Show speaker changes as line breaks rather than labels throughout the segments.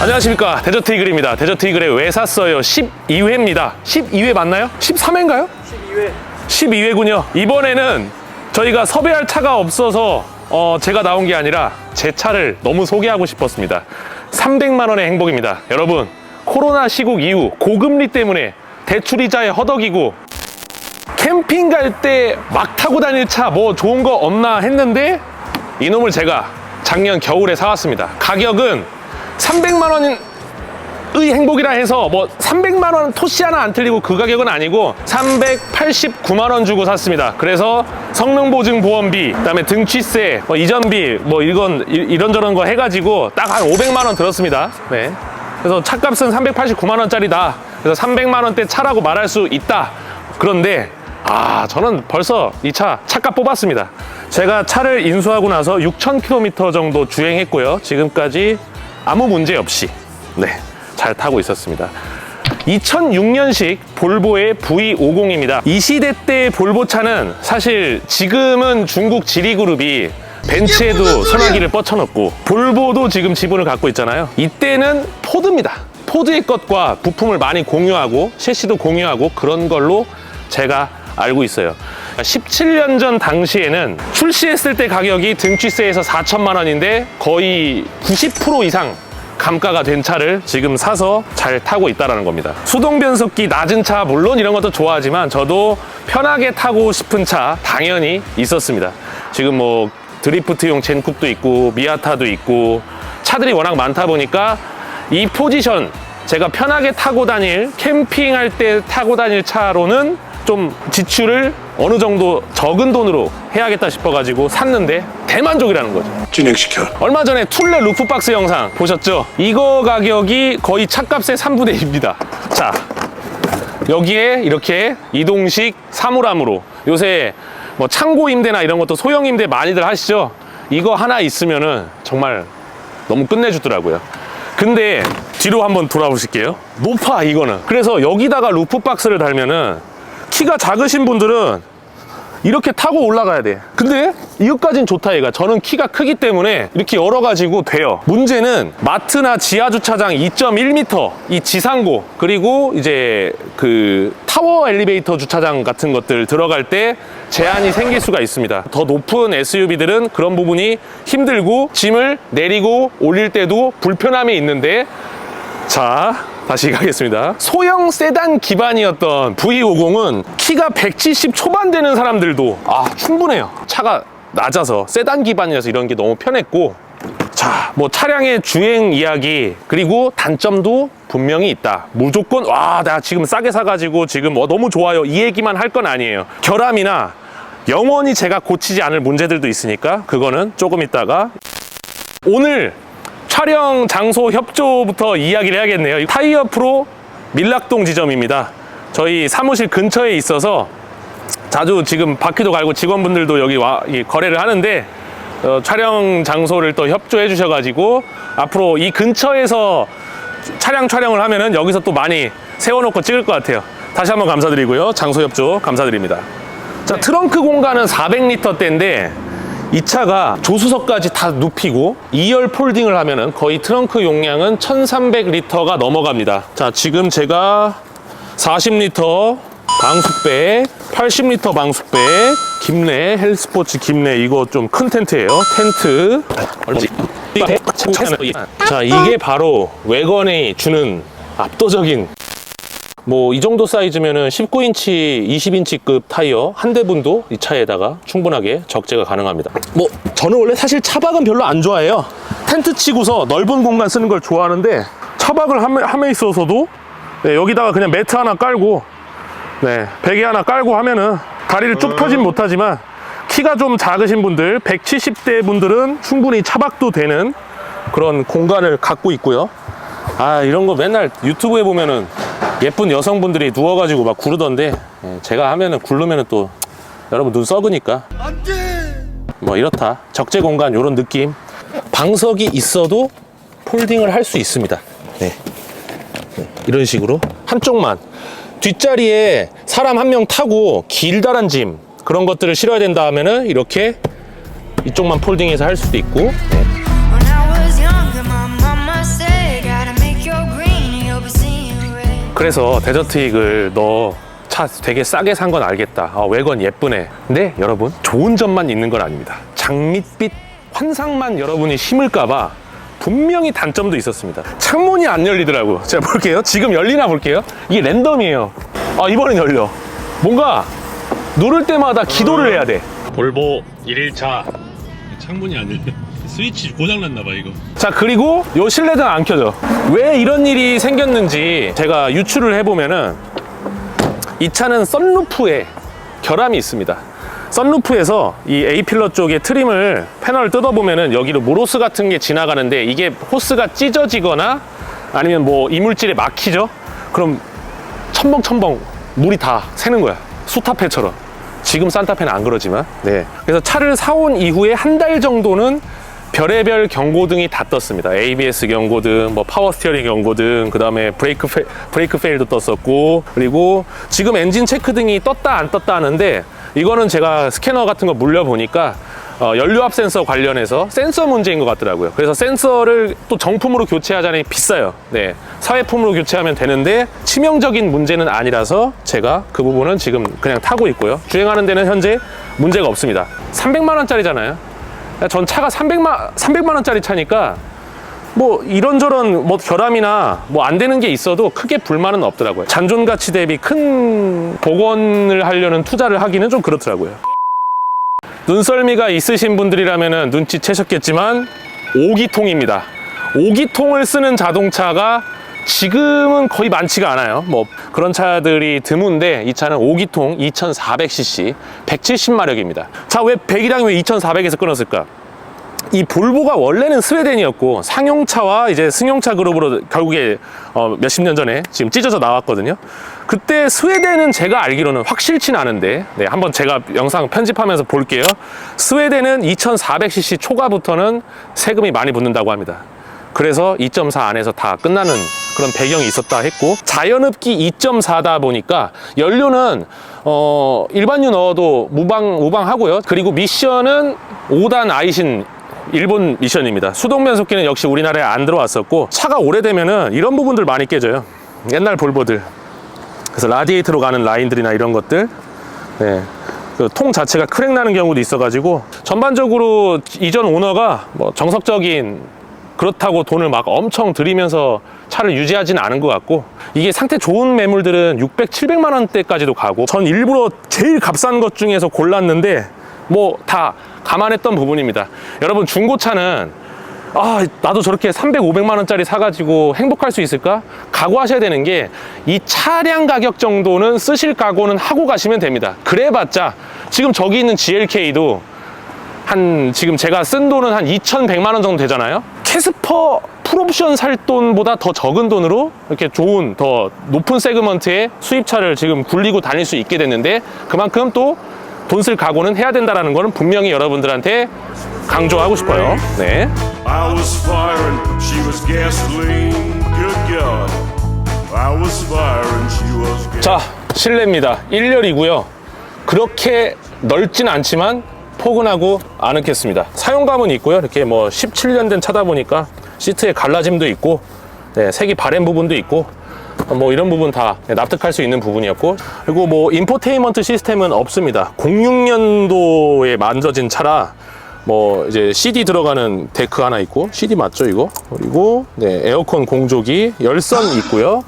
안녕하십니까. 데저트 이글입니다. 데저트 이글의 왜 샀어요? 12회입니다. 12회 맞나요? 13회인가요? 12회. 12회군요. 이번에는 저희가 섭외할 차가 없어서 어, 제가 나온 게 아니라 제 차를 너무 소개하고 싶었습니다. 300만 원의 행복입니다. 여러분 코로나 시국 이후 고금리 때문에 대출이자에 허덕이고 캠핑 갈 때 막 타고 다닐 차 뭐 좋은 거 없나 했는데 이놈을 제가 작년 겨울에 사왔습니다. 가격은 300만 원의 행복이라 해서 뭐 300만 원 토시 하나 안 틀리고 그 가격은 아니고 389만 원 주고 샀습니다. 그래서 성능 보증 보험비, 그다음에 등취세, 뭐 이전비, 뭐 이건 이- 이런저런 거 해가지고 딱 한 500만 원 들었습니다. 네. 그래서 차값은 389만 원짜리다. 그래서 300만 원대 차라고 말할 수 있다. 그런데 아 저는 벌써 이 차 차값 뽑았습니다. 제가 차를 인수하고 나서 6,000km 정도 주행했고요. 지금까지 아무 문제 없이 네 잘 타고 있었습니다. 2006년식 볼보의 V50입니다. 이 시대 때 볼보 차는 사실 지금은 중국 지리그룹이 벤츠에도 소나기를 뻗쳐놓고 볼보도 지금 지분을 갖고 있잖아요. 이때는 포드입니다. 포드의 것과 부품을 많이 공유하고 셰시도 공유하고 그런 걸로 제가 알고 있어요. 17년 전 당시에는 출시했을 때 가격이 등취세에서 4천만 원인데 거의 90% 이상 감가가 된 차를 지금 사서 잘 타고 있다는 겁니다. 수동 변속기 낮은 차 물론 이런 것도 좋아하지만 저도 편하게 타고 싶은 차 당연히 있었습니다. 지금 뭐 드리프트용 젠쿱도 있고 미아타도 있고 차들이 워낙 많다 보니까 이 포지션 제가 편하게 타고 다닐 캠핑할 때 타고 다닐 차로는 좀 지출을 어느 정도 적은 돈으로 해야겠다 싶어가지고 샀는데 대만족이라는 거죠.
진행시켜.
얼마 전에 툴레 루프박스 영상 보셨죠? 이거 가격이 거의 차값의 3분의 1입니다. 자, 여기에 이렇게 이동식 사물함으로 요새 뭐 창고 임대나 이런 것도 소형 임대 많이들 하시죠? 이거 하나 있으면은 정말 너무 끝내주더라고요. 근데 뒤로 한번 돌아보실게요. 높아 이거는. 그래서 여기다가 루프 박스를 달면은 키가 작으신 분들은 이렇게 타고 올라가야 돼. 근데 이것까진 좋다 얘가. 저는 키가 크기 때문에 이렇게 열어가지고 돼요. 문제는 마트나 지하 주차장 2.1m 이 지상고 그리고 이제 그 타워 엘리베이터 주차장 같은 것들 들어갈 때 제한이 생길 수가 있습니다. 더 높은 SUV들은 그런 부분이 힘들고 짐을 내리고 올릴 때도 불편함이 있는데 자, 다시 가겠습니다. 소형 세단 기반이었던 V50은 키가 170 초반 되는 사람들도 아, 충분해요. 차가 낮아서 세단 기반이라서 이런 게 너무 편했고 자, 뭐 차량의 주행 이야기 그리고 단점도 분명히 있다. 무조건 와, 나 지금 싸게 사가지고 지금 어, 너무 좋아요. 이 얘기만 할 건 아니에요. 결함이나 영원히 제가 고치지 않을 문제들도 있으니까 그거는 조금 있다가 오늘 촬영 장소 협조부터 이야기를 해야겠네요. 타이어 프로 밀락동 지점입니다. 저희 사무실 근처에 있어서 자주 지금 바퀴도 갈고 직원분들도 여기 와이 거래를 하는데 어, 촬영 장소를 또 협조해 주셔가지고 앞으로 이 근처에서 차량 촬영을 하면은 여기서 또 많이 세워놓고 찍을 것 같아요. 다시 한번 감사드리고요. 장소 협조 감사드립니다. 자, 트렁크 공간은 400리터 대인데 이 차가 조수석까지 다 눕히고 2열 폴딩을 하면은 거의 트렁크 용량은 1300리터가 넘어갑니다. 자, 지금 제가 40리터 방수백, 80리터 방수백, 김내, 헬스포츠 김내 이거 좀 큰 텐트예요. 텐트. 자, 이게 바로 외건이 주는 압도적인 뭐 이 정도 사이즈면은 19인치, 20인치급 타이어 한 대분도 이 차에다가 충분하게 적재가 가능합니다. 뭐 저는 원래 사실 차박은 별로 안 좋아해요. 텐트 치고서 넓은 공간 쓰는 걸 좋아하는데 차박을 함에, 함에 있어서도 네, 여기다가 그냥 매트 하나 깔고 네, 베개 하나 깔고 하면은 다리를 쭉 펴진 못하지만 키가 좀 작으신 분들, 170대 분들은 충분히 차박도 되는 그런 공간을 갖고 있고요. 아 이런 거 맨날 유튜브에 보면은 예쁜 여성분들이 누워가지고 막 구르던데 예, 제가 하면은 굴르면은 또 여러분 눈 썩으니까. 뭐 이렇다. 적재 공간 이런 느낌. 방석이 있어도 폴딩을 할 수 있습니다. 네. 네, 이런 식으로. 한쪽만. 뒷자리에 사람 한 명 타고 길다란 짐 그런 것들을 실어야 된다 하면은 이렇게 이쪽만 폴딩해서 할 수도 있고.
When
그래서 데저트 이글 너차 되게 싸게 산 건 알겠다. 아, 외관 예쁘네. 근데 여러분 좋은 점만 있는 건 아닙니다. 장밋빛 환상만 여러분이 심을까봐 분명히 단점도 있었습니다. 창문이 안 열리더라고. 제가 볼게요. 지금 열리나 볼게요. 이게 랜덤이에요. 아 이번엔 열려. 뭔가 누를 때마다 기도를 해야 돼. 볼보 1일차 창문이 안 열려. 스위치 고장났나 봐 이거. 자 그리고 요 실내등 안 켜져. 왜 이런 일이 생겼는지 제가 유추를 해보면은 이 차는 썬루프에 결함이 있습니다. 썬루프에서 이 A 필러 쪽에 트림을 패널을 뜯어보면은 여기로 모로스 같은 게 지나가는데 이게 호스가 찢어지거나 아니면 뭐 이물질에 막히죠? 그럼 첨벙첨벙 물이 다 새는 거야. 수타페처럼. 지금 산타페는 안 그러지만. 네. 그래서 차를 사온 이후에 한 달 정도는 별의별 경고등이 다 떴습니다. ABS 경고등, 뭐 파워 스티어링 경고등, 그 다음에 브레이크 페, 브레이크 페일도 떴었고, 그리고 지금 엔진 체크 등이 떴다 안 떴다 하는데 이거는 제가 스캐너 같은 거 물려 보니까 어, 연료압 센서 관련해서 센서 문제인 것 같더라고요. 그래서 센서를 또 정품으로 교체하자니 비싸요. 네. 사회품으로 교체하면 되는데 치명적인 문제는 아니라서 제가 그 부분은 지금 그냥 타고 있고요. 주행하는 데는 현재 문제가 없습니다. 300만 원짜리잖아요. 전 차가 300만 300만 원짜리 차니까 뭐 이런저런 뭐 결함이나 뭐 안 되는 게 있어도 크게 불만은 없더라고요. 잔존 가치 대비 큰 복원을 하려는 투자를 하기는 좀 그렇더라고요. 눈썰미가 있으신 분들이라면 눈치채셨겠지만 5기통입니다. 5기통을 쓰는 자동차가 지금은 거의 많지가 않아요. 뭐 그런 차들이 드문데 이 차는 5기통 2400cc 170마력입니다. 자, 왜 100이랑 왜 2400에서 끊었을까? 이 볼보가 원래는 스웨덴이었고 상용차와 이제 승용차 그룹으로 결국에 어, 몇십 년 전에 지금 찢어져 나왔거든요. 그때 스웨덴은 제가 알기로는 확실치는 않은데 네, 한번 제가 영상 편집하면서 볼게요. 스웨덴은 2400cc 초과부터는 세금이 많이 붙는다고 합니다. 그래서 2.4 안에서 다 끝나는 그런 배경이 있었다 했고 자연흡기 2.4다 보니까 연료는 어 일반유 넣어도 무방 무방하고요. 그리고 미션은 5단 아이신 일본 미션입니다. 수동 변속기는 역시 우리나라에 안 들어왔었고 차가 오래되면은 이런 부분들 많이 깨져요. 옛날 볼보들. 그래서 라디에이터로 가는 라인들이나 이런 것들. 네. 그 통 자체가 크랙 나는 경우도 있어가지고 전반적으로 이전 오너가 뭐 정석적인 그렇다고 돈을 막 엄청 들이면서 차를 유지하지는 않은 것 같고 이게 상태 좋은 매물들은 600, 700만 원대까지도 가고 전 일부러 제일 값싼 것 중에서 골랐는데 뭐 다 감안했던 부분입니다. 여러분 중고차는 아 나도 저렇게 300, 500만 원짜리 사가지고 행복할 수 있을까? 각오하셔야 되는 게 이 차량 가격 정도는 쓰실 각오는 하고 가시면 됩니다. 그래봤자 지금 저기 있는 GLK도 한 지금 제가 쓴 돈은 한 2,100만 원 정도 되잖아요. 캐스퍼 풀옵션 살 돈보다 더 적은 돈으로 이렇게 좋은 더 높은 세그먼트의 수입차를 지금 굴리고 다닐 수 있게 됐는데 그만큼 또 돈 쓸 각오는 해야 된다라는 거는 분명히 여러분들한테 강조하고 싶어요. 네.
I was firing, she was gasoline. Good God. I was firing, she was gasoline.
자, 실내입니다. 1열이고요. 그렇게 넓진 않지만 포근하고 아늑했습니다. 사용감은 있고요. 이렇게 뭐 17년 된 차다 보니까 시트에 갈라짐도 있고, 네, 색이 바랜 부분도 있고, 어, 뭐 이런 부분 다 납득할 수 있는 부분이었고, 그리고 뭐 인포테인먼트 시스템은 없습니다. 06년도에 만져진 차라 뭐 이제 CD 들어가는 데크 하나 있고, CD 맞죠 이거? 그리고 네, 에어컨 공조기, 열선 있고요.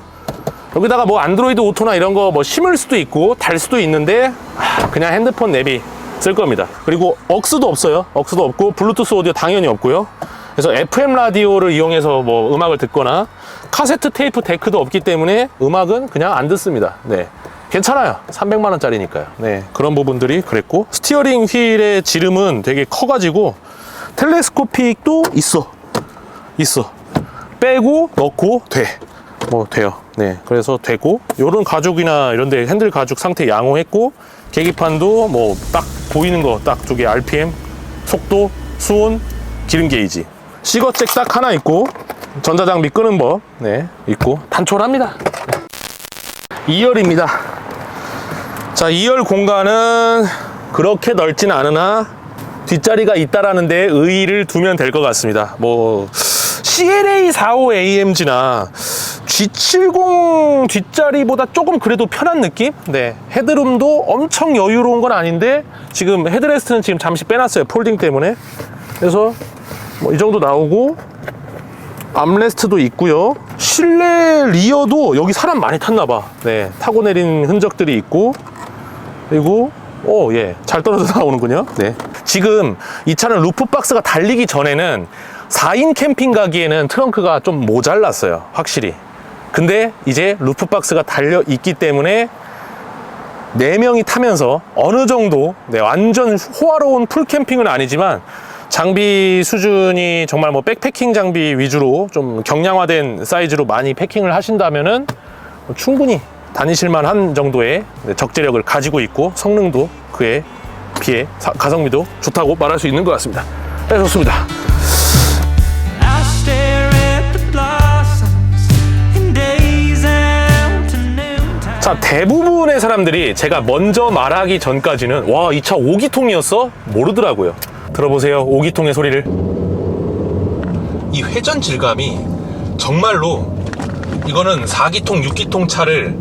여기다가 뭐 안드로이드 오토나 이런 거 뭐 심을 수도 있고 달 수도 있는데 아, 그냥 핸드폰 내비 쓸 겁니다. 그리고 억스도 없어요. 억스도 없고 블루투스 오디오 당연히 없고요. 그래서 FM 라디오를 이용해서 뭐 음악을 듣거나 카세트 테이프 데크도 없기 때문에 음악은 그냥 안 듣습니다. 네. 괜찮아요. 300만 원짜리니까요. 네. 그런 부분들이 그랬고 스티어링 휠의 지름은 되게 커 가지고 텔레스코픽도 있어. 있어. 빼고 넣고 돼. 뭐 돼요. 네. 그래서 되고 요런 가죽이나 이런 데 핸들 가죽 상태 양호했고 계기판도 뭐 딱 보이는 거딱두개 RPM, 속도, 수온, 기름 게이지. 시거잭 딱 하나 있고 전자장비 끄는 법 네, 있고 단촐합니다. 2열입니다. 자, 2열 공간은 그렇게 넓진 않으나 뒷자리가 있다라는 데 의의를 두면 될 것 같습니다. 뭐 CLA 45 AMG나 G70 뒷자리보다 조금 그래도 편한 느낌? 네. 헤드룸도 엄청 여유로운 건 아닌데 지금 헤드레스트는 지금 잠시 빼놨어요. 폴딩 때문에. 그래서 뭐 이 정도 나오고 암레스트도 있고요. 실내 리어도 여기 사람 많이 탔나 봐. 네. 타고 내린 흔적들이 있고 그리고 오, 예. 잘 떨어져 나오는군요. 네. 지금 이 차는 루프 박스가 달리기 전에는 4인 캠핑 가기에는 트렁크가 좀 모자랐어요. 확실히. 근데 이제 루프 박스가 달려 있기 때문에 4명이 타면서 어느 정도 네, 완전 호화로운 풀 캠핑은 아니지만 장비 수준이 정말 뭐 백패킹 장비 위주로 좀 경량화된 사이즈로 많이 패킹을 하신다면은 충분히 다니실만 한 정도의 네, 적재력을 가지고 있고 성능도 그에 비해 사- 가성비도 좋다고 말할 수 있는 것 같습니다. 네, 좋습니다. 자, 대부분의 사람들이 제가 먼저 말하기 전까지는 와, 이 차 5기통이었어? 모르더라고요. 들어보세요. 5기통의 소리를. 이 회전 질감이 정말로 이거는 4기통, 6기통 차를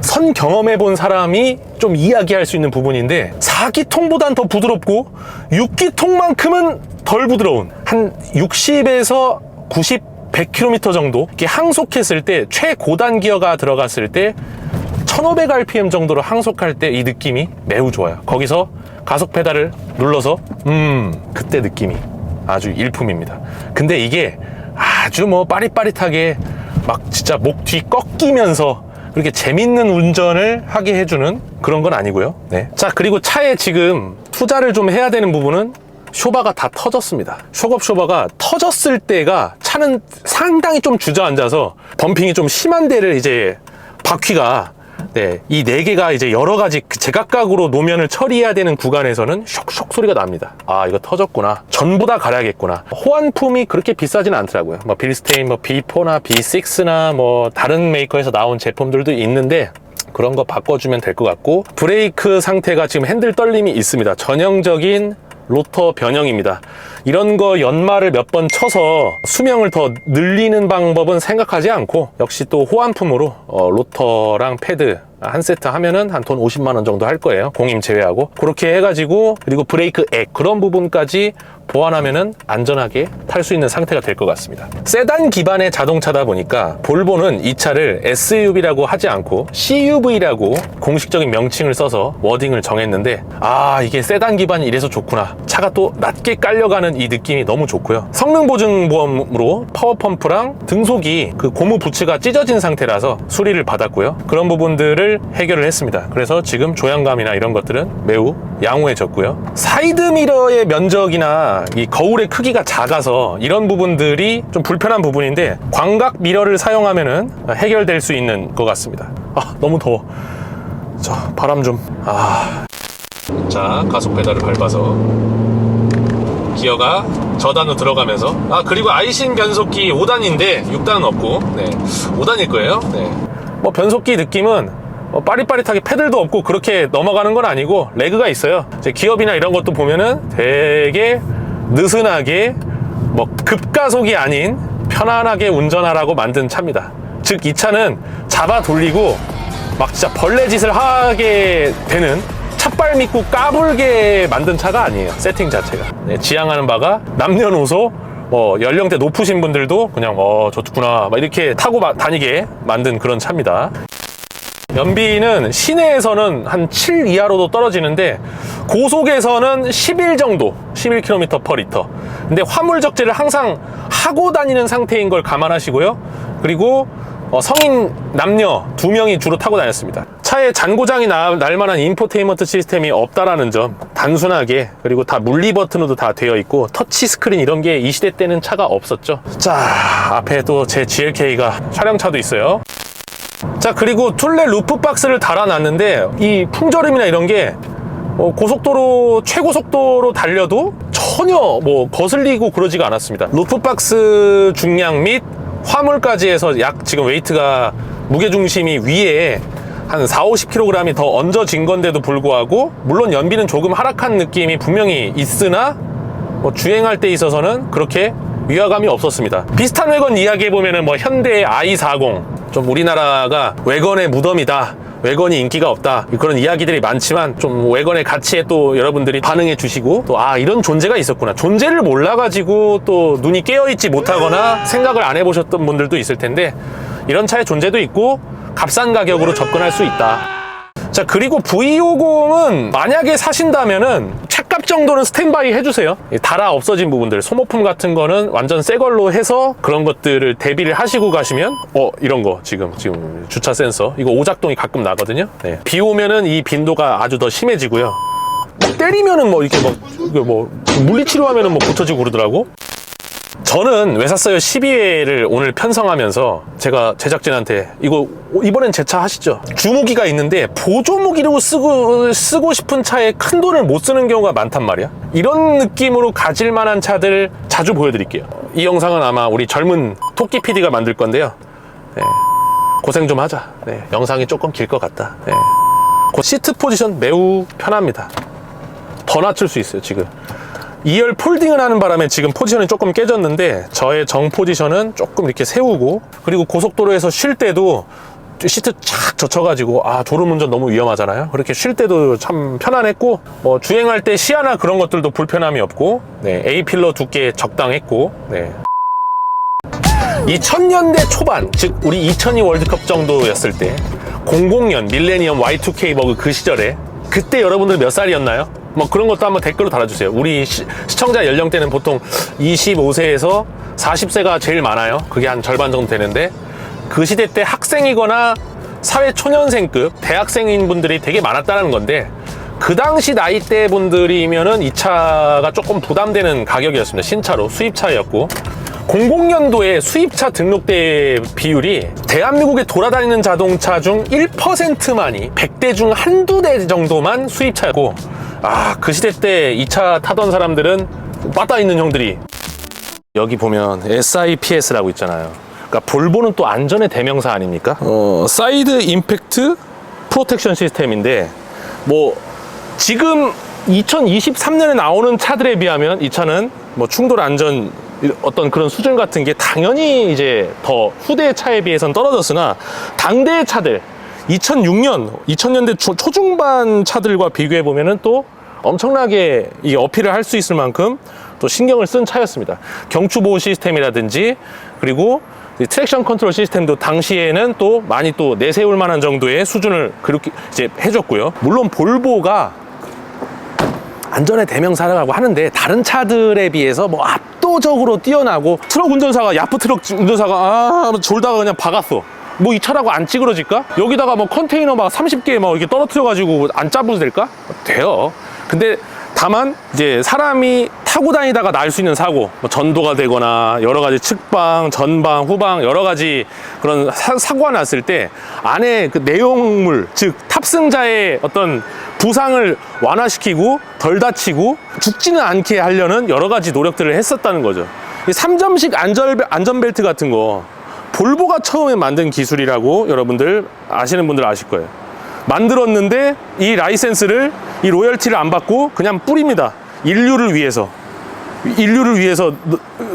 선 경험해 본 사람이 좀 이야기할 수 있는 부분인데 4기통보단 더 부드럽고 6기통만큼은 덜 부드러운 한 60에서 90, 100km 정도 이렇게 항속했을 때 최고단 기어가 들어갔을 때 1500rpm 정도로 항속할 때 이 느낌이 매우 좋아요. 거기서 가속 페달을 눌러서 음 그때 느낌이 아주 일품입니다. 근데 이게 아주 뭐 빠릿빠릿하게 막 진짜 목 뒤 꺾이면서 그렇게 재밌는 운전을 하게 해주는 그런 건 아니고요. 네. 자 그리고 차에 지금 투자를 좀 해야 되는 부분은 쇼바가 다 터졌습니다. 쇼겁 쇼바가 터졌을 때가 차는 상당히 좀 주저앉아서 범핑이 좀 심한 데를 이제 바퀴가 네, 이 네 개가 이제 여러 가지 그 제각각으로 노면을 처리해야 되는 구간에서는 쇽쇽 소리가 납니다. 아, 이거 터졌구나. 전부 다 갈아야겠구나. 호환품이 그렇게 비싸진 않더라고요. 뭐 빌스테인, 뭐 B4나 B6나 뭐 다른 메이커에서 나온 제품들도 있는데 그런 거 바꿔주면 될 것 같고 브레이크 상태가 지금 핸들 떨림이 있습니다. 전형적인 로터 변형입니다. 이런 거 연마를 몇 번 쳐서 수명을 더 늘리는 방법은 생각하지 않고 역시 또 호환품으로 어, 로터랑 패드 한 세트 하면은 한 돈 50만 원 정도 할 거예요. 공임 제외하고 그렇게 해가지고 그리고 브레이크 액 그런 부분까지 보완하면은 안전하게 탈 수 있는 상태가 될 것 같습니다. 세단 기반의 자동차다 보니까 볼보는 이 차를 SUV라고 하지 않고 CUV라고 공식적인 명칭을 써서 워딩을 정했는데 아 이게 세단 기반이 이래서 좋구나. 차가 또 낮게 깔려가는 이 느낌이 너무 좋고요. 성능 보증 보험으로 파워 펌프랑 등속이 그 고무 부츠가 찢어진 상태라서 수리를 받았고요. 그런 부분들을 해결을 했습니다. 그래서 지금 조향감이나 이런 것들은 매우 양호해졌고요. 사이드 미러의 면적이나 이 거울의 크기가 작아서 이런 부분들이 좀 불편한 부분인데 광각 미러를 사용하면은 해결될 수 있는 것 같습니다. 아 너무 더워. 자 바람 좀. 아. 자 가속 페달을 밟아서 기어가 저단으로 들어가면서 아 그리고 아이신 변속기 5단인데 6단은 없고 네 5단일 거예요 네 뭐 변속기 느낌은 뭐 빠릿빠릿하게 패들도 없고 그렇게 넘어가는 건 아니고 레그가 있어요 기업이나 이런 것도 보면은 되게 느슨하게 뭐 급가속이 아닌 편안하게 운전하라고 만든 차입니다 즉 이 차는 잡아 돌리고 막 진짜 벌레 짓을 하게 되는 찻발 믿고 까불게 만든 차가 아니에요. 세팅 자체가. 네, 지향하는 바가 남녀노소 뭐 연령대 높으신 분들도 그냥 어 좋구나 막 이렇게 타고 마- 다니게 만든 그런 차입니다. 연비는 시내에서는 한 7 이하로도 떨어지는데 고속에서는 11 정도 11km per 리터. 근데 화물 적재를 항상 하고 다니는 상태인 걸 감안하시고요. 그리고 어, 성인 남녀 두 명이 주로 타고 다녔습니다. 차에 잔고장이 나- 날 만한 인포테인먼트 시스템이 없다라는 점 단순하게 그리고 다 물리 버튼으로 다 되어 있고 터치 스크린 이런 게 이 시대 때는 차가 없었죠. 자 앞에 또 제 GLK가 촬영차도 있어요 자 그리고 툴레 루프 박스를 달아놨는데 이 풍절음이나 이런 게 어, 고속도로 최고 속도로 달려도 전혀 뭐 거슬리고 그러지가 않았습니다. 루프 박스 중량 및 화물까지 해서 약 지금 웨이트가 무게 중심이 위에 한 4, 50kg이 더 얹어진 건데도 불구하고 물론 연비는 조금 하락한 느낌이 분명히 있으나 뭐 주행할 때 있어서는 그렇게 위화감이 없었습니다. 비슷한 외건 이야기해 보면 은 뭐 현대 i40 좀 우리나라가 외건의 무덤이다. 외건이 인기가 없다. 그런 이야기들이 많지만 좀 외건의 가치에 또 여러분들이 반응해 주시고 또 아 이런 존재가 있었구나. 존재를 몰라가지고 또 눈이 깨어 있지 못하거나 생각을 안 해보셨던 분들도 있을 텐데 이런 차의 존재도 있고 값싼 가격으로 접근할 수 있다. 자 그리고 V50은 만약에 사신다면은 정도는 스탠바이 해주세요. 이 달아 없어진 부분들 소모품 같은 거는 완전 새 걸로 해서 그런 것들을 대비를 하시고 가시면 어 이런 거 지금 지금 주차 센서 이거 오작동이 가끔 나거든요. 네. 비 오면은 이 빈도가 아주 더 심해지고요. 때리면은 뭐 이렇게 뭐, 뭐 물리치료하면은 뭐 고쳐지고 그러더라고 저는 왜 샀어요 12회를 오늘 편성하면서 제가 제작진한테 이거 이번엔 제 차 하시죠. 주무기가 있는데 보조무기로 쓰고 쓰고 싶은 차에 큰 돈을 못 쓰는 경우가 많단 말이야. 이런 느낌으로 가질 만한 차들 자주 보여드릴게요. 이 영상은 아마 우리 젊은 토끼 PD가 만들 건데요. 네. 고생 좀 하자. 네. 영상이 조금 길 것 같다. 네. 그 시트 포지션 매우 편합니다. 더 낮출 수 있어요 지금 2열 폴딩을 하는 바람에 지금 포지션이 조금 깨졌는데 저의 정 포지션은 조금 이렇게 세우고 그리고 고속도로에서 쉴 때도 시트 착 젖혀가지고 아 졸음운전 너무 위험하잖아요 그렇게 쉴 때도 참 편안했고 뭐 주행할 때 시야나 그런 것들도 불편함이 없고 네, A필러 두께 적당했고 네. 2000년대 초반 즉 우리 2002 월드컵 정도였을 때 00년 밀레니엄 Y2K 버그 그 시절에 그때 여러분들 몇 살이었나요? 뭐 그런 것도 한번 댓글로 달아주세요. 우리 시, 청자 연령대는 보통 25세에서 40세가 제일 많아요. 그게 한 절반 정도 되는데 그 시대 때 학생이거나 사회 초년생급 대학생인 분들이 되게 많았다는 건데 그 당시 나이대 분들이면은 이 차가 조금 부담되는 가격이었습니다. 신차로 수입차였고 00년도에 수입차 등록대 비율이 대한민국에 돌아다니는 자동차 중 1%만이 100대 중 한두 대 정도만 수입차였고 아 그 시대 때이차 타던 사람들은 빠따 있는 형들이 여기 보면 SIPS라고 있잖아요. 그러니까 볼보는 또 안전의 대명사 아닙니까? 어, 사이드 임팩트 프로텍션 시스템인데 뭐 지금 2023년에 나오는 차들에 비하면 이 차는 뭐 충돌 안전 어떤 그런 수준 같은 게 당연히 이제 더 후대 차에 비해서는 떨어졌으나 당대의 차들 2006년 2000년대 초, 초중반 차들과 비교해 보면은 또 엄청나게 이 어필을 할 수 있을 만큼 또 신경을 쓴 차였습니다. 경추 보호 시스템이라든지 그리고 이 트랙션 컨트롤 시스템도 당시에는 또 많이 또 내세울 만한 정도의 수준을 그렇게 이제 해줬고요. 물론 볼보가 안전의 대명사라고 하는데 다른 차들에 비해서 뭐 압도적으로 뛰어나고 트럭 운전사가 야프 트럭 운전사가 아 졸다가 그냥 박았어. 뭐 이 차라고 안 찌그러질까? 여기다가 뭐 컨테이너 막 30개 막 이렇게 떨어뜨려 가지고 안 짜부도 될까? 돼요. 근데 다만 이제 사람이 타고 다니다가 날 수 있는 사고, 뭐 전도가 되거나 여러 가지 측방, 전방, 후방 여러 가지 그런 사, 사고가 났을 때 안에 그 내용물, 즉 탑승자의 어떤 부상을 완화시키고 덜 다치고 죽지는 않게 하려는 여러 가지 노력들을 했었다는 거죠. 이 3점식 안전, 안전벨트 같은 거 볼보가 처음에 만든 기술이라고 여러분들 아시는 분들 아실 거예요. 만들었는데 이 라이센스를 이 로열티를 안 받고 그냥 뿌립니다. 인류를 위해서. 인류를 위해서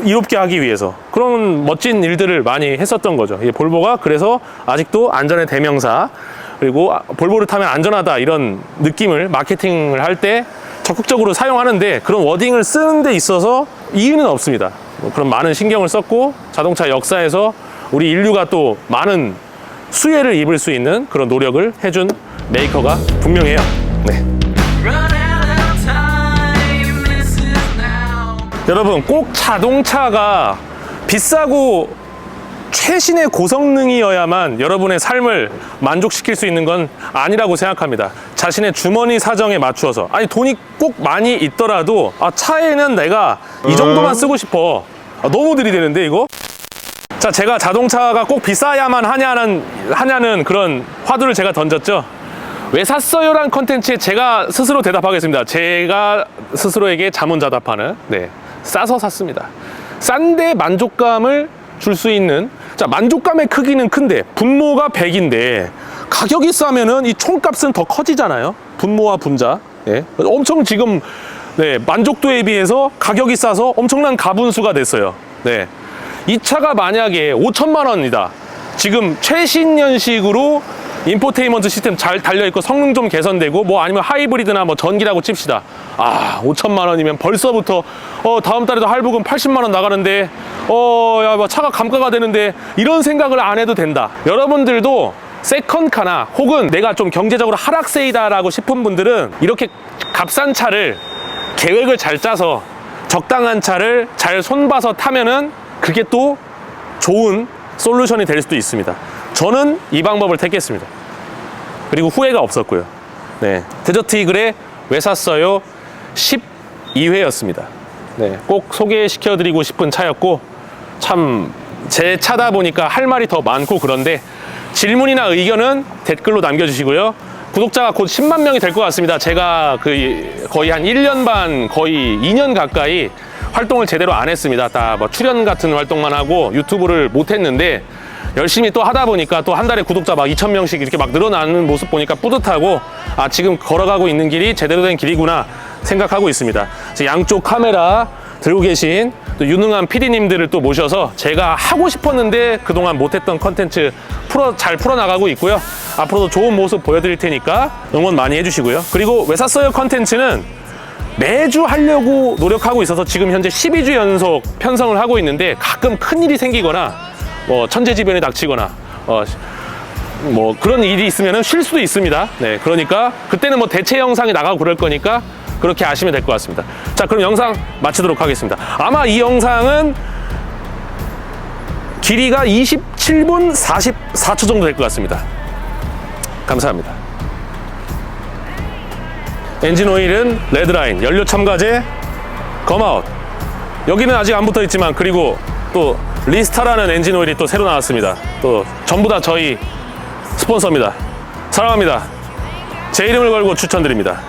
이롭게 하기 위해서 그런 멋진 일들을 많이 했었던 거죠. 이 볼보가 그래서 아직도 안전의 대명사 그리고 아, 볼보를 타면 안전하다 이런 느낌을 마케팅을 할 때 적극적으로 사용하는데 그런 워딩을 쓰는 데 있어서 이유는 없습니다. 뭐 그런 많은 신경을 썼고 자동차 역사에서 우리 인류가 또 많은 수혜를 입을 수 있는 그런 노력을 해준 메이커가 분명해요. 네. 여러분 꼭 자동차가 비싸고 최신의 고성능이어야만 여러분의 삶을 만족시킬 수 있는 건 아니라고 생각합니다. 자신의 주머니 사정에 맞추어서 아니 돈이 꼭 많이 있더라도 아, 차에는 내가 이 정도만 쓰고 싶어. 아, 너무 들이대는데 이거? 자, 제가 자동차가 꼭 비싸야만 하냐는, 하냐는 그런 화두를 제가 던졌죠. 왜 샀어요란 컨텐츠에 제가 스스로 대답하겠습니다. 제가 스스로에게 자문자답하는, 네. 싸서 샀습니다. 싼데 만족감을 줄 수 있는, 자, 만족감의 크기는 큰데, 분모가 100인데, 가격이 싸면은 이 총값은 더 커지잖아요. 분모와 분자. 예. 엄청 지금 네, 만족도에 비해서 가격이 싸서 엄청난 가분수가 됐어요. 네. 이 차가 만약에 5천만 원이다. 지금 최신 연식으로 인포테인먼트 시스템 잘 달려있고 성능 좀 개선되고 뭐 아니면 하이브리드나 뭐 전기라고 칩시다. 아, 5천만 원이면 벌써부터 어, 다음 달에도 할부금 80만 원 나가는데 어, 야, 뭐 차가 감가가 되는데 이런 생각을 안 해도 된다. 여러분들도 세컨카나 혹은 내가 좀 경제적으로 하락세이다 라고 싶은 분들은 이렇게 값싼 차를 계획을 잘 짜서 적당한 차를 잘 손봐서 타면은 그게 또 좋은 솔루션이 될 수도 있습니다. 저는 이 방법을 택했습니다. 그리고 후회가 없었고요. 네. 데저트 이글의 왜 샀어요? 12회였습니다. 네. 꼭 소개시켜 드리고 싶은 차였고, 참, 제 차다 보니까 할 말이 더 많고 그런데 질문이나 의견은 댓글로 남겨 주시고요. 구독자가 곧 10만 명이 될 것 같습니다. 제가 그 거의 한 1년 반, 거의 2년 가까이 활동을 제대로 안 했습니다. 다 뭐 출연 같은 활동만 하고 유튜브를 못 했는데 열심히 또 하다 보니까 또 한 달에 구독자 막 2천 명씩 이렇게 막 늘어나는 모습 보니까 뿌듯하고 아 지금 걸어가고 있는 길이 제대로 된 길이구나 생각하고 있습니다. 양쪽 카메라 들고 계신 또 유능한 PD님들을 또 모셔서 제가 하고 싶었는데 그동안 못했던 컨텐츠 풀어 잘 풀어 나가고 있고요. 앞으로도 좋은 모습 보여드릴 테니까 응원 많이 해주시고요. 그리고 왜 샀어요 컨텐츠는 매주 하려고 노력하고 있어서 지금 현재 12주 연속 편성을 하고 있는데 가끔 큰 일이 생기거나 뭐 천재지변이 닥치거나 어, 뭐 그런 일이 있으면 쉴 수도 있습니다. 네, 그러니까 그때는 뭐 대체 영상이 나가고 그럴 거니까 그렇게 아시면 될 것 같습니다. 자, 그럼 영상 마치도록 하겠습니다. 아마 이 영상은 길이가 27분 44초 정도 될 것 같습니다. 감사합니다. 엔진 오일은 레드라인, 연료 첨가제, 검아웃. 여기는 아직 안 붙어 있지만 그리고 또 리스타라는 엔진 오일이 또 새로 나왔습니다. 또 전부 다 저희 스폰서입니다. 사랑합니다. 제 이름을 걸고 추천드립니다.